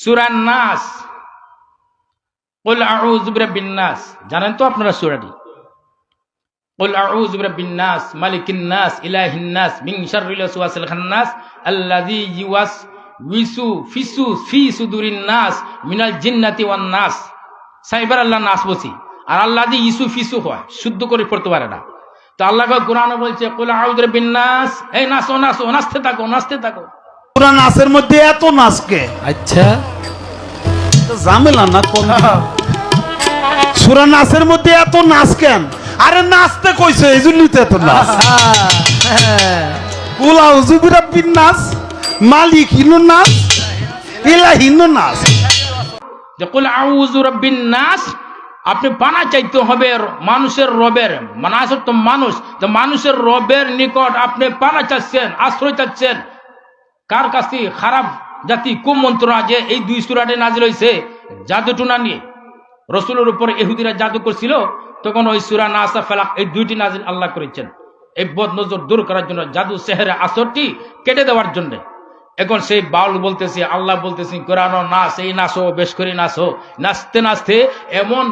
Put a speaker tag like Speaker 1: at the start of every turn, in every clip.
Speaker 1: সুরান নাস। নাস। জানেন তো আপনারা সূরাটি? বিরাব্বিন নাস, মালিকিন নাস, ইলাহিন নাস, মিন শাররিল ওয়াসওয়াসিল খান্নাস আল্লাযী ইউয়াস উইসু ফিসু ফি সুদুরিন নাস, মিনাল জিন্নাতি ওয়ান নাস। সাইবার আল্লাহ নাস বসি আর আল্লাহ যে ইসু ফিসু হয়, শুদ্ধ করে পড়তে পারে না। তো আল্লাহ কোরআন বলছে, কুল আউযু বিরাব্বিন নাস। এই নাসো নাসো, নাচতে থাকো নাচতে থাকো।
Speaker 2: পুরা নাচের মধ্যে এত নাচকে
Speaker 3: আচ্ছা।
Speaker 2: ঝামেলা না কোন? সুরা নাচের মধ্যে এত নাচ কেন? আরে নাচতে কইছে এই জন্যই তো এত নাচ হুজুবিরা বিন নাচ মালিক হিনু নাচ ইলা হিনু নাচ
Speaker 1: যে কুল আউযু রাব্বিন নাস আপনি পানা চাইতে হবে মানুষের রবের। মানুষ তো মানুষ তো মানুষের রবের নিকট আপনি পানা চাচ্ছেন আশ্রয় চাচ্ছেন। কার কাছে খারাপ জাতি কুমন্ত্রণা যে এই দুই সুরাটে নাজিল হয়েছে জাদু টুনা নিয়ে। রসুলের উপর এহুদিরা জাদু করছিল, তখন ওই সুরা না আসা ফেলাক এই দুইটি নাজিল আল্লাহ করেছেন। এই বদ নজর দূর করার জন্য জাদু সেহের আসরটি কেটে দেওয়ার জন্য। এখন সেই বাউল বলতেছে, আল্লাহ বলতেছে, কোরআন নাচ, এই নাচো বেশ করে নাচো নাচতে নাচতে এমন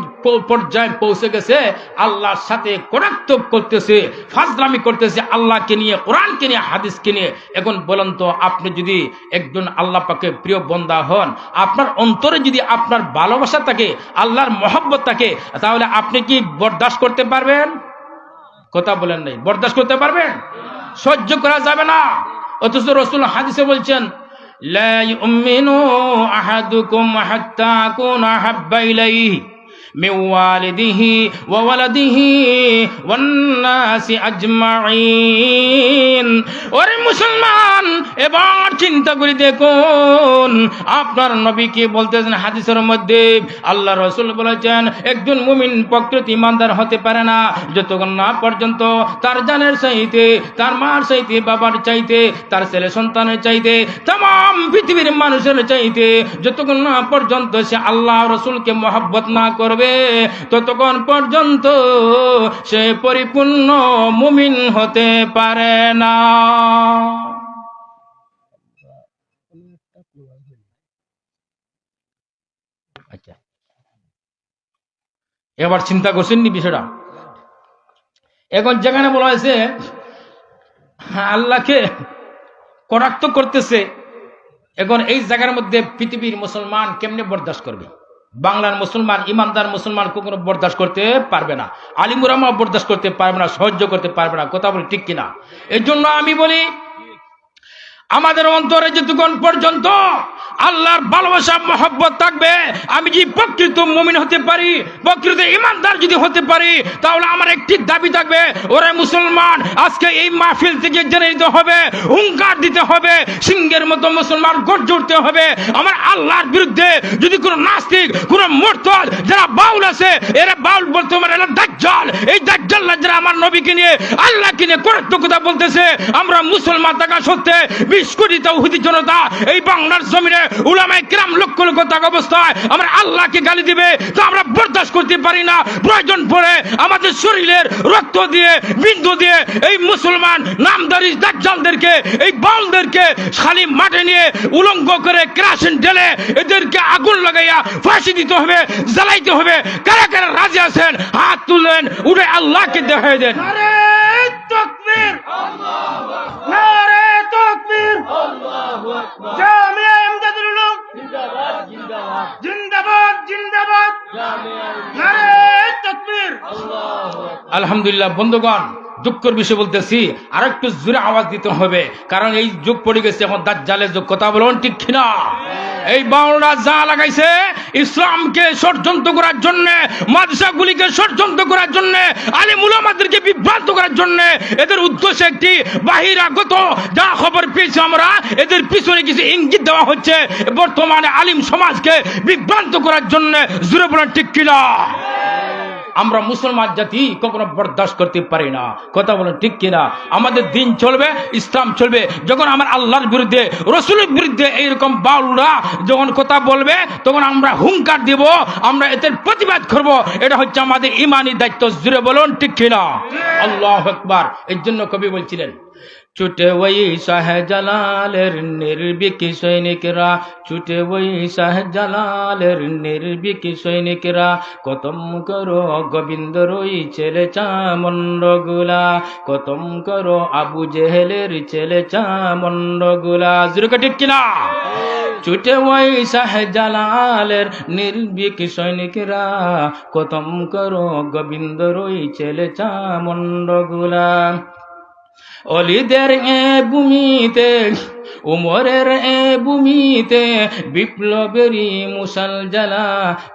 Speaker 1: পর্যায়ে পৌঁছে গেছে, আল্লাহর সাথে কটাক্ত করতেছে, ফাজলামি করতেছে, আল্লাহকে নিয়ে, কোরআনকে নিয়ে, হাদিসকে নিয়ে। এখন বলেন তো, আপনি যদি একজন আল্লাহ পাকে প্রিয় বন্দা হন, আপনার অন্তরে যদি আপনার ভালোবাসা থাকে, আল্লাহর মহব্বত থাকে, তাহলে আপনি কি বরদাস্ত করতে পারবেন? কথা বলেন নাই। বরদাস্ত করতে পারবেন? সহ্য করা যাবে না। অথচ রসুল হাদিসে বলছেন লা ইউমিনু আহাদুকুম হাত্তা আকুনা হাব্বা ইলাইহি ওয়া ওয়ালাদিহি ওয়ান নাসি আজমাইন ওরে মুসলমান, এবার চিন্তা করে দেখুন, আপনার নবী কি বলতেছেন হাদিসের মধ্যে? আল্লাহ রসুল বলেছেন, একজন মুমিন প্রকৃতি ইমানদার হতে পারে না। যতক্ষণ না পর্যন্ত তার জানের চাইতে, তার মার চাইতে, বাবার চাইতে, তার ছেলে সন্তানের চাইতে, তাম পৃথিবীর মানুষের চাইতে, যতক্ষণ না পর্যন্ত সে আল্লাহ রসুলকে মহব্বত না করবে ততক্ষণ পর্যন্ত সে পরিপূর্ণ মুমিন হতে পারে না। আচ্ছা। এবার চিন্তা করছেন নি বিষয়টা? এখন যেখানে বলা হয়েছে হ্যাঁ, আল্লাহকে কটাক্ত করতেছে এখন এই জায়গার মধ্যে পৃথিবীর মুসলমান কেমনে বরদাস্ত করবে? বাংলার মুসলমান, ইমানদার মুসলমান কখনো বরদাস্ত করতে পারবে না। আলিমুরামা বরদাস্ত করতে পারবে না, সহ্য করতে পারবে না। কথা বলি ঠিক কিনা? এর জন্য আমি বলি, আমাদের অন্তরে যতক্ষণ পর্যন্ত আল্লাহর ভালোবাসা, মহব্বত থাকবে। আমি যদি প্রকৃত মুমিন হতে পারি? প্রকৃত ইমানদার যদি হতে পারি, তাহলে আমার একটি দাবি থাকবে, ওরে মুসলমান, আজকে এই মাহফিল থেকে জেনে নিতে হবে, হুঙ্কার দিতে হবে, সিংহের মতো মুসলমান গর্জে উঠতে হবে। আমার আল্লাহর বিরুদ্ধে যদি কোনো নাস্তিক, কোনো মোরতদ যারা বাউল আছে, এরা বাউল বলতে পারে এরা দাজ্জাল। এই দাজ্জাল্লা যারা আমার নবীকে নিয়ে, আল্লাহকে নিয়ে করাত্ম কথা বলতেছে, আমরা মুসলমান থাকা সত্ত্বে বিশ কোটি জনতা এই বাংলার জমিনে উলামায়ে লক্ষ লক্ষ অবস্থায় আমরা আল্লাহকে গালি দিবে আমরা বরদাস্ত করতে পারি না। প্রয়োজন পড়ে আমাদের শরীরের রক্ত দিয়ে, বিন্দু দিয়ে এই মুসলমান নামদারি দাজ্জালদেরকে, এই খালি মাঠে নিয়ে উলঙ্গ করে কেরাসিন ঢেলে এদেরকে আগুন লাগাইয়া ফাঁসি দিতে হবে, জ্বালাইতে হবে। কারা কারা রাজি আছেন? হাত তুলেন, উঠে আল্লাহকে দেখাই দেন। আলহামদুলিল্লাহ বন্ধুগণ দুঃখের বিষয় বলতেছি আর একটু জোরে আওয়াজ দিতে হবে কারণ এই যুগ পড়ে গেছে এখন দাজ্জালের যুগ। কথা বলুন ঠিক কিনা? এই বাউলরা যা লাগাইছে ইসলামকে ষড়যন্ত্র করার জন্য মাদ্রাসাগুলিকে ষড়যন্ত্র করার জন্য আলে মুলামাদেরকে বিভ্রান্ত করার জন্য এদের উদ্দেশ্য একটি বাহিরাগত যা খবর পেয়েছি আমরা এদের পিছনে কিছু ইঙ্গিত দেওয়া হচ্ছে বর্তমানে আলিম সমাজকে বিভ্রান্ত করার জন্য জোরে বলেন ঠিক কিনা? আমরা মুসলমান জাতি কখনো বরদাস্ত করতে পারি না। কথা বলেন ঠিক কিনা? আমাদের দিন চলবে, ইসলাম চলবে। যখন আমার আল্লাহর বিরুদ্ধে, রসুলের বিরুদ্ধে এইরকম বাউলরা যখন কথা বলবে, তখন আমরা হুঙ্কার দিব, আমরা এদের প্রতিবাদ করব। এটা হচ্ছে আমাদের ইমানি দায়িত্ব। জুড়ে বলুন ঠিক কিনা? আল্লাহ একবার এর জন্য কবি বলছিলেন ছুটে ওই শাহজালালের নির্বিকি সৈনিকরা ছুটে ওই শাহজালালের নির্বিকি সৈনিকরা কতম করো গোবিন্দ রই ছেলে চামন্ডগুলা কতম করো আবু জেহেলের ছেলে চামন্ডগুলা জুরুকা কিনা ছুটে ওই শাহজালালের নির্বিক সৈনিকরা কতম করো গোবিন্দ রই ছেলে চামন্ডগুলা অলিদের এ ভূমিতে উমরের এ ভূমিতে বিপ্লবেরই মুসল জ্বালা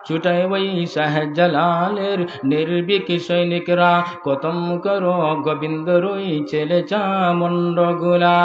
Speaker 1: ছুটাই ওই শাহজালালের নির্বিক সৈনিকরা কতম করো গোবিন্দ রই ছেলে চামন্ডগুলা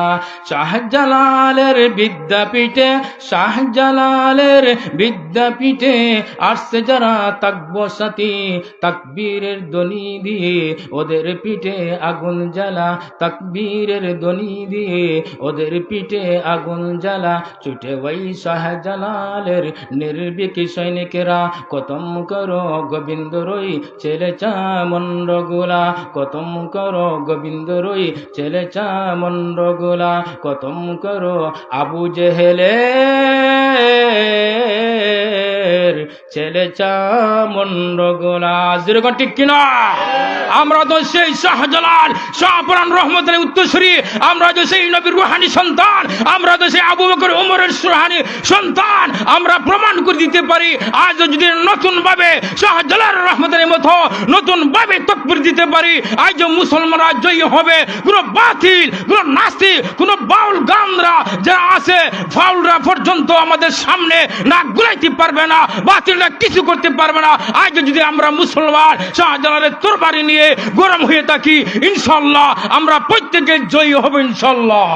Speaker 1: শাহজালালের বিদ্যাপীঠে শাহজালালের বিদ্যাপীঠে আসছে যারা তাকব সাথী, তাকবীরের ধ্বনি দিয়ে ওদের পিঠে আগুন জ্বালা, তাকবীরের ধ্বনি দিয়ে ওদের পিঠে আগুন জ্বালা, ছুটে ওই শাহজালালের নির্বিক সৈনিকেরা। কতম করো গোবিন্দ রই, ছেলে চামন্ডগুলা কতম করো গোবিন্দ রই, ছেলে চামন্ডগুলা কতম করো আবু জেহেলে ছেলে চামন্ডগুলা যেরকম ঠিক কিনা? আমরা তো সেই শাহজালাল শাহপুরান রহমতের উত্তরসূরি, আমরা তো সেই নবীর রুহানি সন্তান, আমরা তো সেই আবু বকর উমরের সুহানি সন্তান, আমরা প্রমাণ করে দিতে পারি আজ যদি নতুন ভাবে শাহজালাল রহমতের মতো নতুন ভাবে তকবির দিতে পারি আজ মুসলমানরা জয়ী হবে। কোনো বাতিল, কোনো নাস্তিক, কোনো বাউল গানরা যারা আছে, ফাউলরা পর্যন্ত আমাদের সামনে না গুলাইতে পারবে না, বাতিলরা কিছু করতে পারবে না। আজ যদি আমরা মুসলমান, শাহজালালের তরবারি নিয়ে গরম হয়ে থাকি ইনশাল্লাহ আমরা প্রত্যেকে জয়ী হব ইনশাল্লাহ।